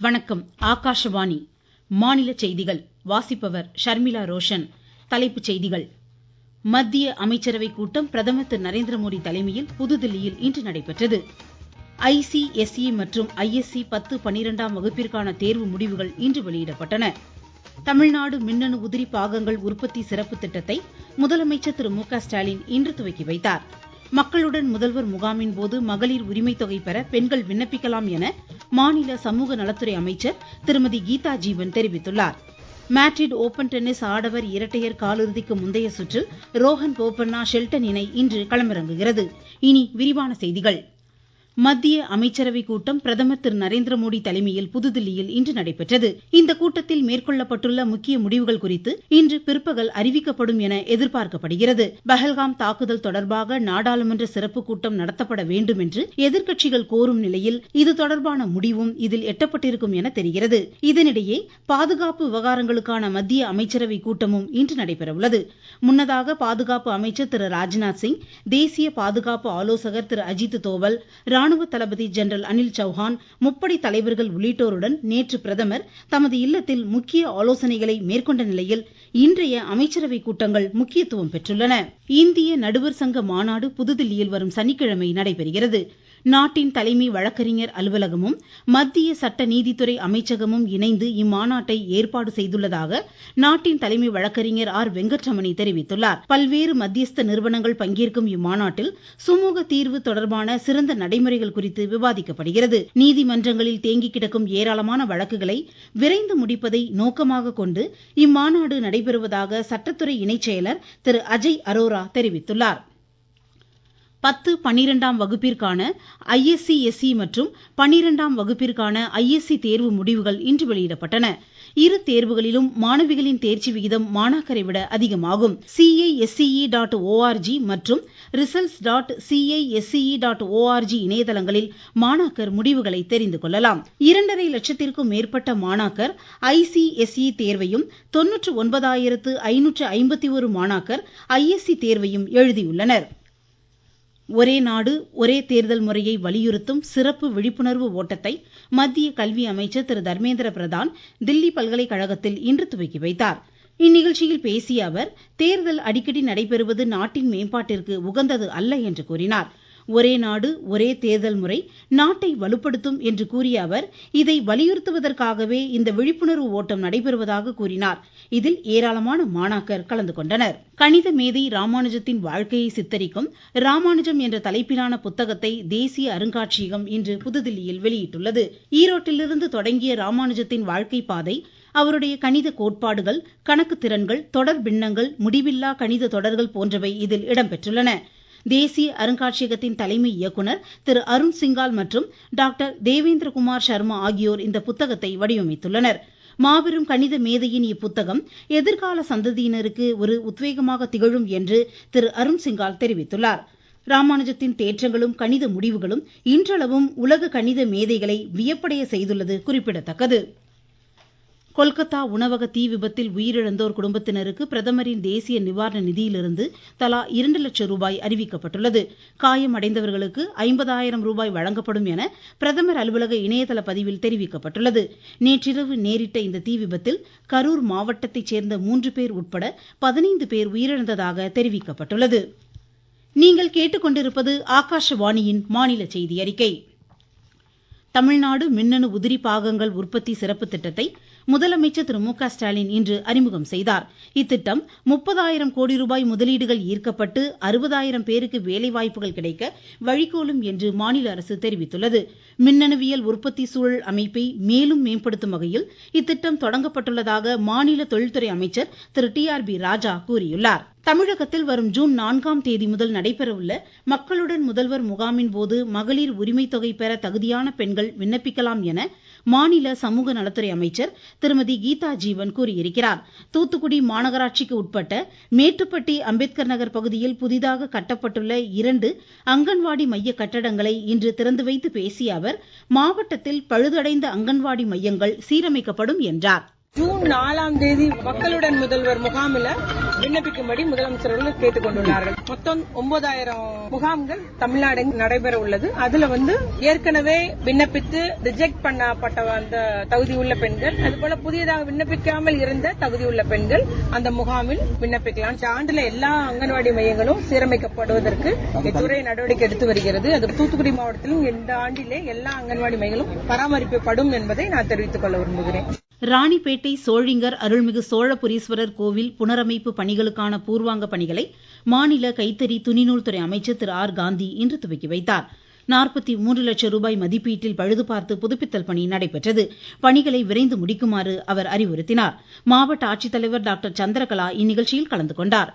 வணக்கம் ஆகாஷவாணி. மாநில செய்திகள். வாசிப்பவர் ஷர்மிளா ரோஷன். தலைப்புச் செய்திகள். மத்திய அமைச்சரவை கூட்டம் பிரதமர் திரு நரேந்திர மோடி தலைமையில் புதுதில்லியில் இன்று நடைபெற்றது. ஐசிஎஸ்இ மற்றும் ஐஎஸ்சி பத்து பனிரெண்டாம் வகுப்பிற்கான தேர்வு முடிவுகள் இன்று வெளியிடப்பட்டன. தமிழ்நாடு மின்னணு உதிரி பாகங்கள் உற்பத்தி சிறப்பு திட்டத்தை முதலமைச்சர் திரு மு க ஸ்டாலின் இன்று துவக்கி வைத்தார். மக்களுடன் முதல்வர் முகாமின் போது மகளிர் உரிமை தொகை பெற பெண்கள் விண்ணப்பிக்கலாம் என மாநில சமூக நலத்துறை அமைச்சர் திருமதி கீதா ஜீவன் தெரிவித்துள்ளார். மேட்ரிட் ஓபன் டென்னிஸ் ஆடவர் இரட்டையர் காலிறுதிக்கு முந்தைய சுற்றில் ரோஹன் போபண்ணா ஷெல்டன் இணை இன்று களமிறங்குகிறது. இனி விரிவான செய்திகள். மத்திய அமைச்சரவை கூட்டம் பிரதமர் திரு நரேந்திரமோடி தலைமையில் புதுதில்லியில் இன்று நடைபெற்றது. இந்த கூட்டத்தில் மேற்கொள்ளப்பட்டுள்ள முக்கிய முடிவுகள் குறித்து இன்று பிற்பகல் அறிவிக்கப்படும் என எதிர்பார்க்கப்படுகிறது. பஹல்காம் தாக்குதல் தொடர்பாக நாடாளுமன்ற சிறப்பு கூட்டம் நடத்தப்பட வேண்டும் என்று எதிர்க்கட்சிகள் கோரும் நிலையில் இது தொடர்பான முடிவும் இதில் எட்டப்பட்டிருக்கும் என தெரிகிறது. இதனிடையே பாதுகாப்பு விவகாரங்களுக்கான மத்திய அமைச்சரவை கூட்டமும் இன்று நடைபெறவுள்ளது. முன்னதாக பாதுகாப்பு அமைச்சர் திரு ராஜ்நாத் சிங் தேசிய பாதுகாப்பு ஆலோசகர் திரு அஜித் தோவல் ராணுவ தளபதி ஜெனரல் அனில் சௌஹான் முப்படை தலைவர்கள் உள்ளிட்டோருடன் நேற்று பிரதமர் தமது இல்லத்தில் முக்கிய ஆலோசனைகளை மேற்கொண்ட நிலையில் இன்றைய அமைச்சரவை கூட்டங்கள் முக்கியத்துவம் பெற்றுள்ளன. இந்திய நடுவர் சங்க மாநாடு புதுதில்லியில் வரும் சனிக்கிழமை நடைபெறுகிறது. நாட்டின் தலைமை வழக்கறிஞர் அலுவலகமும் மத்திய சட்ட நீதித்துறை அமைச்சகமும் இணைந்து இம்மாநாட்டை ஏற்பாடு செய்துள்ளதாக நாட்டின் தலைமை வழக்கறிஞர் ஆர். வெங்கட்ரமணி தெரிவித்துள்ளார். பல்வேறு மத்தியஸ்த நிறுவனங்கள் பங்கேற்கும் இம்மாநாட்டில் சுமூக தீர்வு தொடர்பான சிறந்த நடைமுறைகள் குறித்து விவாதிக்கப்படுகிறது. நீதிமன்றங்களில் தேங்கி கிடக்கும் ஏராளமான வழக்குகளை விரைந்து முடிப்பதை நோக்கமாக கொண்டு இம்மாநாடு நடைபெறுவதாக சட்டத்துறை இணைச் செயலர் திரு. அஜய் அரோரா தெரிவித்துள்ளார். பத்து பனிரெண்டாம் வகுப்பிற்கான ஐஎஸ்சி எஸ்சி மற்றும் பனிரெண்டாம் வகுப்பிற்கான ஐஎஸ்சி தேர்வு முடிவுகள் இன்று வெளியிடப்பட்டன. இரு தேர்வுகளிலும் மாணவிகளின் தேர்ச்சி விகிதம் மாணாக்கரை விட அதிகமாகும். C I S C E dot O R G மற்றும் results dot C I S C E dot O R G இணையதளங்களில் மாணாக்கர் முடிவுகளை தெரிந்து கொள்ளலாம். இரண்டரை லட்சத்திற்கும் மேற்பட்ட மாணாக்கர் ஐசிஎஸ்இ தேர்வையும் தொன்னூற்று ஒன்பதாயிரத்து ஐநூற்று ஐம்பத்தி ஒரு மாணாக்கர் ஐஎஸ்சி தேர்வையும் எழுதியுள்ளனர். ஒரே நாடு ஒரே தேர்தல் முறையை வலியுறுத்தும் சிறப்பு விழிப்புணர்வு ஓட்டத்தை மத்திய கல்வி அமைச்சர் திரு. தர்மேந்திர பிரதான் தில்லி பல்கலைக்கழகத்தில் இன்று துவக்கி வைத்தார். இந்நிகழ்ச்சியில் பேசிய அவர் தேர்தல் அடிக்கடி நடைபெறுவது நாட்டின் மேம்பாட்டிற்கு உகந்தது அல்ல என்று கூறினார். ஒரே நாடு ஒரே தேர்தல் முறை நாட்டை வலுப்படுத்தும் என்று கூறிய அவர் இதை வலியுறுத்துவதற்காகவே இந்த விழிப்புணர்வு ஓட்டம் நடைபெறுவதாக கூறினார். இதில் ஏராளமான மாணாக்கர் கலந்து கொண்டனர். கணித மேதை ராமானுஜத்தின் வாழ்க்கையை சித்தரிக்கும் ராமானுஜம் என்ற தலைப்பிலான புத்தகத்தை தேசிய அருங்காட்சியகம் இன்று புதுதில்லியில் வெளியிட்டுள்ளது. ஈரோட்டிலிருந்து தொடங்கிய ராமானுஜத்தின் வாழ்க்கை பாதை அவருடைய கணித கோட்பாடுகள் கணக்கு திறன்கள் தொடர் பின்னங்கள் முடிவில்லா கணித தொடர்கள் போன்றவை இதில் இடம்பெற்றுள்ளன. தேசிய அருங்காட்சியகத்தின் தலைமை இயக்குநர் திரு அருண் சிங்கால் மற்றும் டாக்டர் தேவேந்திரகுமார் சர்மா ஆகியோர் இந்த புத்தகத்தை வடிவமைத்துள்ளனர். மாபெரும் கணித மேதையின் இப்புத்தகம் எதிர்கால சந்ததியினருக்கு ஒரு உத்வேகமாக திகழும் என்று திரு அருண் சிங்கால் தெரிவித்துள்ளார். ராமானுஜத்தின் தேற்றங்களும் கணித முடிவுகளும் இன்றளவும் உலக கணித மேதைகளை வியப்படைய செய்துள்ளது குறிப்பிடத்தக்கது. கொல்கத்தா உணவக தீ விபத்தில் உயிரிழந்தோர் குடும்பத்தினருக்கு பிரதமரின் தேசிய நிவாரண நிதியிலிருந்து தலா இரண்டு லட்சம் ரூபாய் அறிவிக்கப்பட்டுள்ளது. காயமடைந்தவர்களுக்கு ஐம்பதாயிரம் ரூபாய் வழங்கப்படும் என பிரதமர் அலுவலக இணையதள பதிவில் தெரிவிக்கப்பட்டுள்ளது. நேற்றிரவு நேரிட்ட இந்த தீ விபத்தில் கரூர் மாவட்டத்தைச் சேர்ந்த மூன்று பேர் உட்பட பதினைந்து பேர் உயிரிழந்ததாக தெரிவிக்கப்பட்டுள்ளது. நீங்கள் கேட்டுக்கொண்டிருப்பது ஆகாஷவாணியின் மாநில செய்தி அறிக்கை தமிழ்நாடு மின்னணு உதிரி பாகங்கள் உற்பத்தி சிறப்பு திட்டத்தை முதலமைச்சர் திரு மு க ஸ்டாலின் இன்று அறிமுகம் செய்தார். இத்திட்டம் முப்பதாயிரம் கோடி ரூபாய் முதலீடுகள் ஈர்க்கப்பட்டு அறுபதாயிரம் பேருக்கு வேலைவாய்ப்புகள் கிடைக்க வழிகோலும் என்று மாநில அரசு தெரிவித்துள்ளது. மின்னணுவியல் உற்பத்தி சூழல் அமைப்பை மேலும் மேம்படுத்தும் வகையில் இத்திட்டம் தொடங்கப்பட்டுள்ளதாக மாநில தொழில்துறை அமைச்சர் திரு டி ஆர் பி ராஜா கூறியுள்ளார். தமிழகத்தில் வரும் ஜூன் நான்காம் தேதி முதல் நடைபெறவுள்ள மக்களுடன் முதல்வர் முகாமின் போது மகளிர் உரிமை தொகை பெற தகுதியான பெண்கள் விண்ணப்பிக்கலாம் என மாநில சமூக நலத்துறை அமைச்சர் திருமதி கீதா ஜீவன் கூறியிருக்கிறார். தூத்துக்குடி மாநகராட்சிக்கு உட்பட்ட மேட்டுப்பட்டி அம்பேத்கர் நகர் பகுதியில் புதிதாக கட்டப்பட்டுள்ள இரண்டு அங்கன்வாடி மைய கட்டடங்களை இன்று திறந்து வைத்து பேசிய அவர் மாவட்டத்தில் பழுதடைந்த அங்கன்வாடி மையங்கள் சீரமைக்கப்படும் என்றார். ஜூன் நாலாம் தேதி மக்களுடன் முதல்வர் முகாமில் விண்ணப்பிக்கும்படி முதலமைச்சர் அவர்கள் கேட்டுக் கொண்டுள்ளார்கள் மொத்தம் ஒன்பதாயிரம் முகாம்கள் தமிழ்நாடு நடைபெற உள்ளது. அதுல வந்து ஏற்கனவே விண்ணப்பித்து ரிஜெக்ட் பண்ணப்பட்ட அந்த தகுதி உள்ள பெண்கள் அதுபோல புதியதாக விண்ணப்பிக்காமல் இருந்த தகுதி உள்ள பெண்கள் அந்த முகாமில் விண்ணப்பிக்கலாம். இந்த ஆண்டுல எல்லா அங்கன்வாடி மையங்களும் சீரமைக்கப்படுவதற்கு இத்துறை நடவடிக்கை எடுத்து வருகிறது. அது தூத்துக்குடி மாவட்டத்திலும் இந்த ஆண்டிலே எல்லா அங்கன்வாடி மையங்களும் பராமரிக்கப்படும் என்பதை நான் தெரிவித்துக் கொள்ள விரும்புகிறேன். ராணிப்பேட்டை சோழிங்கர் அருள்மிகு சோழபுரீஸ்வரர் கோவில் புனரமைப்பு பணிகளுக்கான பூர்வாங்க பணிகளை மாநில கைத்தறி துணிநூல்துறை அமைச்சர் திரு ஆர் காந்தி இன்று துவக்கி வைத்தார். நாற்பத்தி மூன்று லட்சம் ரூபாய் மதிப்பீட்டில் பழுது பார்த்து புதுப்பித்தல் பணி நடைபெற்றது. பணிகளை விரைந்து முடிக்குமாறு அவர் அறிவுறுத்தினார். மாவட்ட ஆட்சித்தலைவர் டாக்டர் சந்திரகலா இந்நிகழ்ச்சியில் கலந்து கொண்டார்.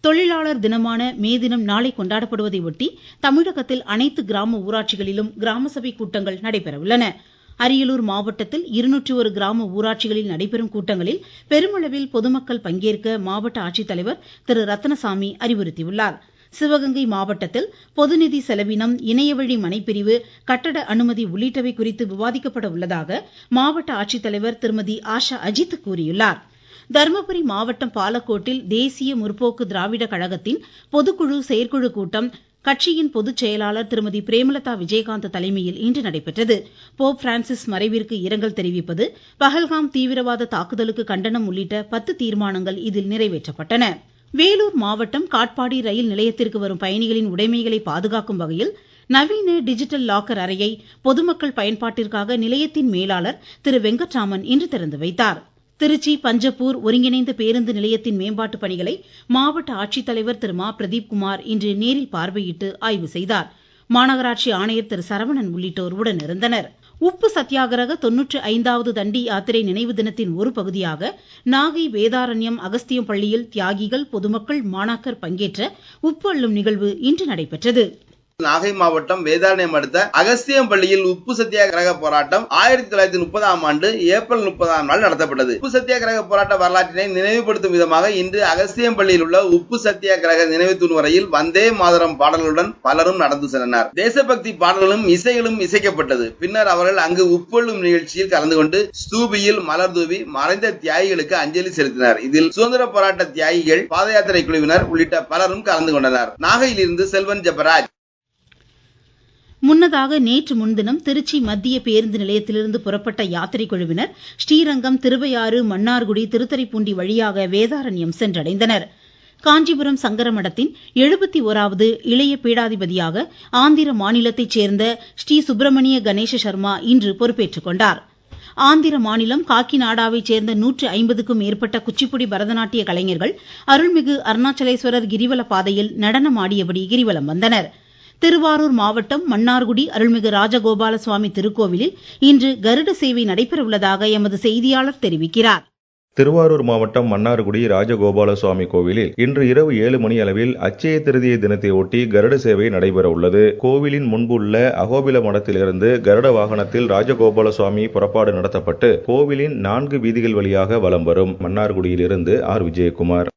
தொழிலாளர் தினமான மே தினம் நாளை கொண்டாடப்படுவதை ஒட்டி தமிழகத்தில் அனைத்து கிராம ஊராட்சிகளிலும் கிராம சபை கூட்டங்கள் நடைபெறவுள்ளன. அரியலூர் மாவட்டத்தில் இருநூற்றி கிராம ஊராட்சிகளில் நடைபெறும் கூட்டங்களில் பெருமளவில் பொதுமக்கள் பங்கேற்க மாவட்ட ஆட்சித்தலைவர் திரு. ரத்தினசாமி அறிவுறுத்தியுள்ளார். சிவகங்கை மாவட்டத்தில் பொதுநிதி செலவினம் இணையவழி மனைப்பிரிவு கட்டட அனுமதி உள்ளிட்டவை குறித்து விவாதிக்கப்பட உள்ளதாக மாவட்ட ஆட்சித்தலைவர் திருமதி ஆஷா அஜித் கூறியுள்ளார். தருமபுரி மாவட்டம் பாலக்கோட்டில் தேசிய முற்போக்கு திராவிட கழகத்தின் பொதுக்குழு செயற்குழு கூட்டம் கட்சியின் பொதுச் செயலாளர் திருமதி பிரேமலதா விஜயகாந்த் தலைமையில் இன்று நடைபெற்றது. போப் பிரான்சிஸ் மறைவிற்கு இரங்கல் தெரிவிப்பது பஹல்காம் தீவிரவாத தாக்குதலுக்கு கண்டனம் உள்ளிட்ட பத்து தீர்மானங்கள் இதில் நிறைவேற்றப்பட்டன. வேலூர் மாவட்டம் காட்பாடி ரயில் நிலையத்திற்கு வரும் பயணிகளின் உடைமைகளை பாதுகாக்கும் வகையில் நவீன டிஜிட்டல் லாக்கர் அறையை பொதுமக்கள் பயன்பாட்டிற்காக நிலையத்தின் மேலாளர் திரு வெங்கட்ராமன் இன்று திறந்து வைத்தார். திருச்சி பஞ்சப்பூர் ஒருங்கிணைந்த பேருந்து நிலையத்தின் மேம்பாட்டு பணிகளை மாவட்ட ஆட்சித்தலைவர் திரு. மா. பிரதீப்குமார் இன்று நேரில் பார்வையிட்டு ஆய்வு செய்தார். மாநகராட்சி ஆணையர் திரு. சரவணன் உள்ளிட்டோர் உடனிருந்தனர் உப்பு சத்தியாகிரக தொன்னூற்றி ஐந்தாவது தண்டி யாத்திரை நினைவு தினத்தின் ஒரு பகுதியாக நாகை வேதாரண்யம் அகஸ்தியம் பள்ளியில் தியாகிகள் பொதுமக்கள் மாணாக்கர் பங்கேற்ற உப்பு அள்ளும் நிகழ்வு இன்று நடைபெற்றது. நாகை மாவட்டம் வேதாரண்யம் அடுத்த அகஸ்தியம் பள்ளியில் உப்பு சத்தியாகிரக போராட்டம் ஆயிரத்தி தொள்ளாயிரத்தி முப்பதாம் ஆண்டு ஏப்ரல் முப்பதாம் நாள் நடத்தப்பட்டது. உப்பு சத்தியாகிரக போராட்ட வரலாற்றினை நினைவுபடுத்தும் விதமாக இன்று அகஸ்தியம் பள்ளியில் உள்ள உப்பு சத்தியாகிரக நினைவு தூண் வரையில் வந்தே மாதரம் பாடல்களுடன் பலரும் நடந்து சென்றனர். தேசபக்தி பாடல்களும் இசைகளும் இசைக்கப்பட்டது. பின்னர் அவர்கள் அங்கு உப்பொள்ளும் நிகழ்ச்சியில் கலந்து கொண்டு ஸ்தூபியில் மலர் தூவி மறைந்த தியாகிகளுக்கு அஞ்சலி செலுத்தினர். இதில் சுதந்திர போராட்ட தியாகிகள் பாத யாத்திரை குழுவினர் உள்ளிட்ட பலரும் கலந்து கொண்டனர். நாகையிலிருந்து செல்வன் ஜெபராஜ். முன்னதாக நேற்று முன்தினம் திருச்சி மத்திய பேருந்து நிலையத்திலிருந்து புறப்பட்ட யாத்திரை குழுவினர் ஸ்ரீரங்கம் திருவையாறு மன்னார்குடி திருத்தறைப்பூண்டி வழியாக வேதாரண்யம் சென்றடைந்தனர். காஞ்சிபுரம் சங்கரமடத்தின் எழுபத்தி ஓராவது இளைய பீடாதிபதியாக ஆந்திர மாநிலத்தைச் சேர்ந்த ஸ்ரீ சுப்பிரமணிய கணேச சர்மா இன்று பொறுப்பேற்றுக் கொண்டார். ஆந்திர மாநிலம் காக்கிநாடாவைச் சேர்ந்த நூற்று ஐம்பதுக்கும் மேற்பட்ட குச்சிப்புடி பரதநாட்டிய கலைஞர்கள் அருள்மிகு அருணாச்சலேஸ்வரர் கிரிவல பாதையில் நடனமாடியபடி கிரிவலம் வந்தனர். திருவாரூர் மாவட்டம் மன்னார்குடி அருள்மிகு ராஜகோபால சுவாமி திருக்கோவிலில் இன்று கருட சேவை நடைபெறவுள்ளதாக எமது செய்தியாளர் தெரிவிக்கிறார். திருவாரூர் மாவட்டம் மன்னார்குடி ராஜகோபால சுவாமி கோவிலில் இன்று இரவு ஏழு மணி அளவில் அச்சய திருதியை தினத்தை ஒட்டி கருட சேவை நடைபெற உள்ளது கோவிலின் முன்புள்ள அகோபில மடத்திலிருந்து கருட வாகனத்தில் ராஜகோபால சுவாமி புறப்பாடு நடத்தப்பட்டு கோவிலின் நான்கு வீதிகள் வழியாக வலம் வரும் மன்னார்குடியிலிருந்து ஆர். விஜயகுமார்.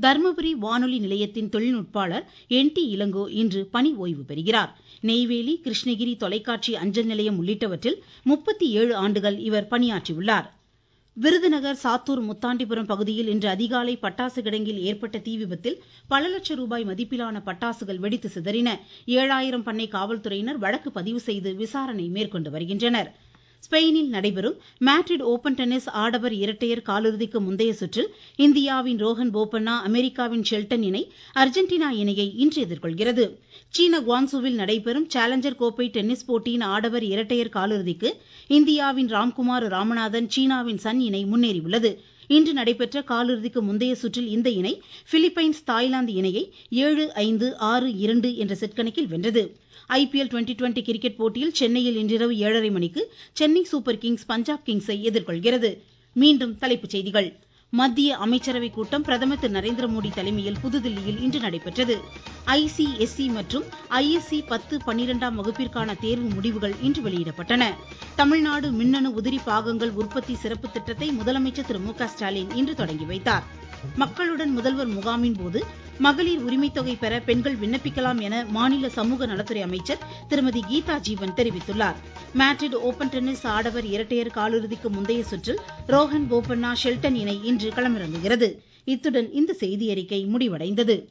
தர்மபுரி வானொலி நிலையத்தின் தொழில்நுட்பாளர் என் டி இளங்கோ இன்று பணி ஓய்வு பெறுகிறார். நெய்வேலி கிருஷ்ணகிரி தொலைக்காட்சி அஞ்சல் நிலையம் உள்ளிட்டவற்றில் முப்பத்தி ஏழு ஆண்டுகள் இவர் பணியாற்றியுள்ளார். விருதுநகர் சாத்தூர் முத்தாண்டிபுரம் பகுதியில் இன்று அதிகாலை பட்டாசு கிடங்கில் ஏற்பட்ட தீ விபத்தில் பல லட்சம் ரூபாய் மதிப்பிலான பட்டாசுகள் வெடித்து சிதறின. ஏழாயிரம் பண்ணை காவல்துறையினர் வழக்கு பதிவு செய்து விசாரணை மேற்கொண்டு வருகின்றனர். ஸ்பெயினில் நடைபெறும் மேட்ரிட் ஓபன் டென்னிஸ் ஆடவர் இரட்டையர் காலிறுதிக்கு முந்தைய சுற்றில் இந்தியாவின் ரோஹன் போபண்ணா அமெரிக்காவின் ஷெல்டன் இணை அர்ஜென்டினா இணையை இன்று எதிர்கொள்கிறது. சீன குவான்சுவில் நடைபெறும் சேலஞ்சர் கோப்பை டென்னிஸ் போட்டியின் ஆடவர் இரட்டையர் காலிறுதிக்கு இந்தியாவின் ராம்குமார் ராமநாதன் சீனாவின் சன் இணை முன்னேறியுள்ளது. இன்று நடைபெற்ற காலிறுதிக்கு முந்தைய சுற்றில் இந்த இணை பிலிப்பைன்ஸ் தாய்லாந்து இணையை ஏழு ஐந்து ஆறு இரண்டு என்ற செட் கணக்கில் வென்றது. ஐபிஎல் டுவெண்டி டுவெண்டி கிரிக்கெட் போட்டியில் சென்னையில் இன்றிரவு ஏழரை மணிக்கு சென்னை சூப்பர் கிங்ஸ் பஞ்சாப் கிங்ஸை எதிர்கொள்கிறது. மீண்டும் தலைப்புச் செய்திகள். மத்திய அமைச்சரவை கூட்டம் பிரதமர் திரு நரேந்திர மோடி தலைமையில் புதுதில்லியில் இன்று நடைபெற்றது. ஐசிஎஸ்இ மற்றும் ஐஎஸ்சி பத்து பன்னிரெண்டாம் வகுப்பிற்கான தேர்வு முடிவுகள் இன்று வெளியிடப்பட்டன. தமிழ்நாடு மின்னணு உதிரி பாகங்கள் உற்பத்தி சிறப்பு திட்டத்தை முதலமைச்சர் திரு மு க ஸ்டாலின் இன்று தொடங்கி வைத்தார். மக்களுடன் முதல்வர் முகாமின் போது மகளிர் உரிமைத் தொகை பெற பெண்கள் விண்ணப்பிக்கலாம் என மாநில சமூக நலத்துறை அமைச்சர் திருமதி கீதா ஜீவன் தெரிவித்துள்ளார். மேட்ரிட் ஓபன் டென்னிஸ் ஆடவர் இரட்டையர் காலிறுதிக்கு முந்தைய சுற்றில் ரோஹன் போபண்ணா ஷெல்டன் இணை இன்று களமிறங்குகிறது. இத்துடன் இந்த செய்தியறிக்கை முடிவடைந்தது.